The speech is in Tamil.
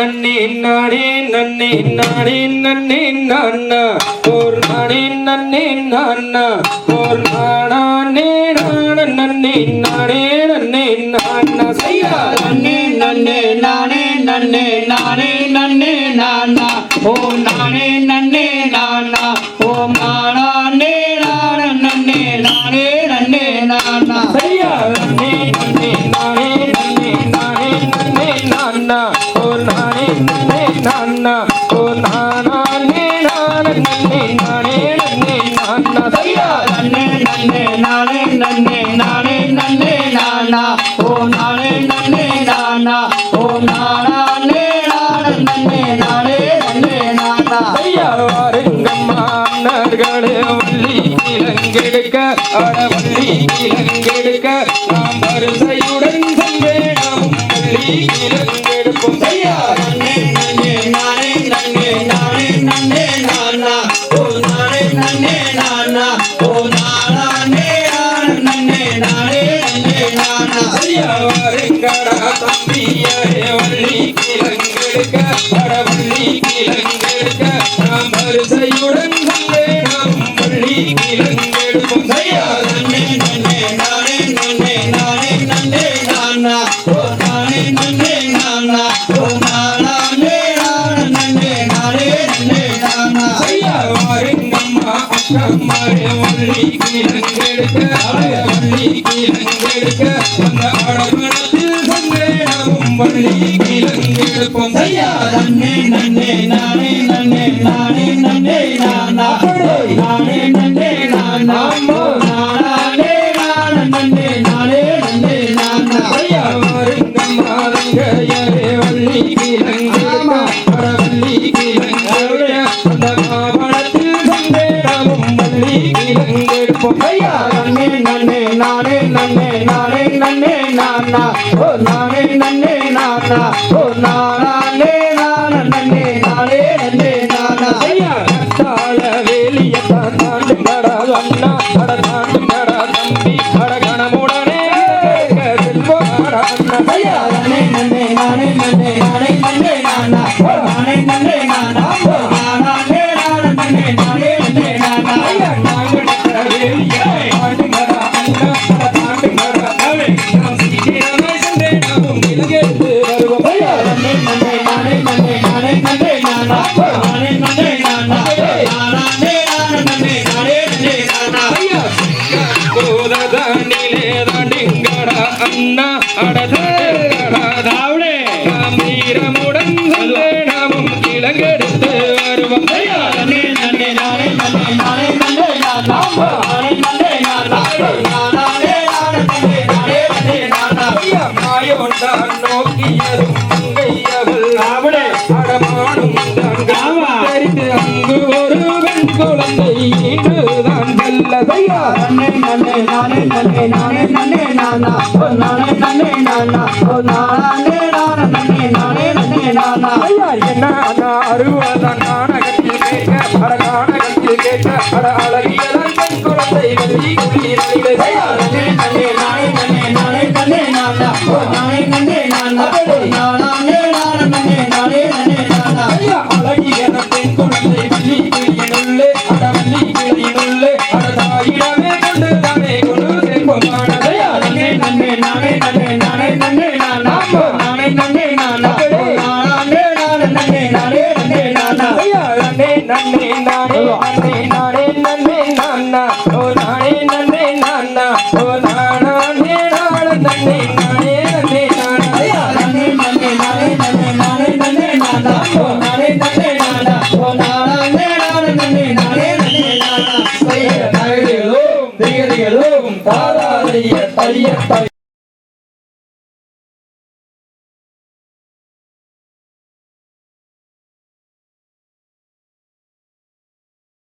நன்னே நானே நன்னே நானா ஓர் நானே நன்னே நானா. ஓர் நானே நான. நன்னே நானே நன்னே நானா. செய்யா நன்னே நன்னே நானே நன்னே நானே நன்னே நானா. ஓ நானே நன்னே நானா. ஓ நானே நான. நன்னே நானே நன்னே நானா. செய்யா நன்னே நன்னே நானே நன்னே நானே நன்னே நானா ஓர் நானே. நானே நன்னே நானே நன்னே நானா ஓ நானே நன்னே நானா ஓ நானே நான நன்னே நானே நன்னே நானா ஐயா வாருங்கம்மா அண்ணர்களே வள்ளி கிழங்கெடுக்க அடவள்ளி கிழங்கெடுக்க நாம் வரிசையுடன் அடவள்ளி கிழங்கெடுக்க நாம் வரிசையுடன் நாம் வள்ளி கிழங்கெடுப்போம். ஐயா நன்னே நன்னே நானே நன்னே நானே நன்னே நானா. ஓ நானே நன்னே நானா. ஓ நானே நன்னே நானே நன்னே நானா வாருங்கம்மா அக்கம்மாரே வள்ளி கிழங்கெடுக்க வள்ளி கிழங்கெடுக்க. அந்த அடமணத்தில் சந்தேகம் வள்ளி கிழங்கெடுப்போம் ஐயா நன்னே நன்னே நானே நன்னே நானே நன்னே நானா நானே நன்னே நானா நானே நான நன்னே நானே நன்னே நானா ஐயா வள்ளி அந்த மாவளத்தில் சந்தேகமும் வள்ளி ஐயா நன்னே நன்னே நானே நன்னே நானே நன்னே நானா ஓ நானே நன்னே நானா ஓ அண்ணா அட தாண்டுங்கடா தம்பி அட கணமுடனே செல்வாடா அண்ணா நானே நானே நானா நானே. நன்னே நானா ஓ நானே. நானா ஓ நானே நான நன்னே நானே நன்னே நானா ஐயா மாயோண்டான் நோக்கியதும் மங்கையவள் தாவடே. அடமானும். தெரிந்து அங்கு ஒரு பெண் குழந்தை இன்றுதான் செல்ல ஐயா நன்னே நன்னே நானே நன்னே நானா ஓ நானே நன்னே நானா ஓ நானே நான நன்னே நானே நன்னே நானா ஐயா என்ன அண்ணா கேட்க அட கேட்க அட அழகியதான் பெண் குழந்தை வெள்ளி குளிர் நானா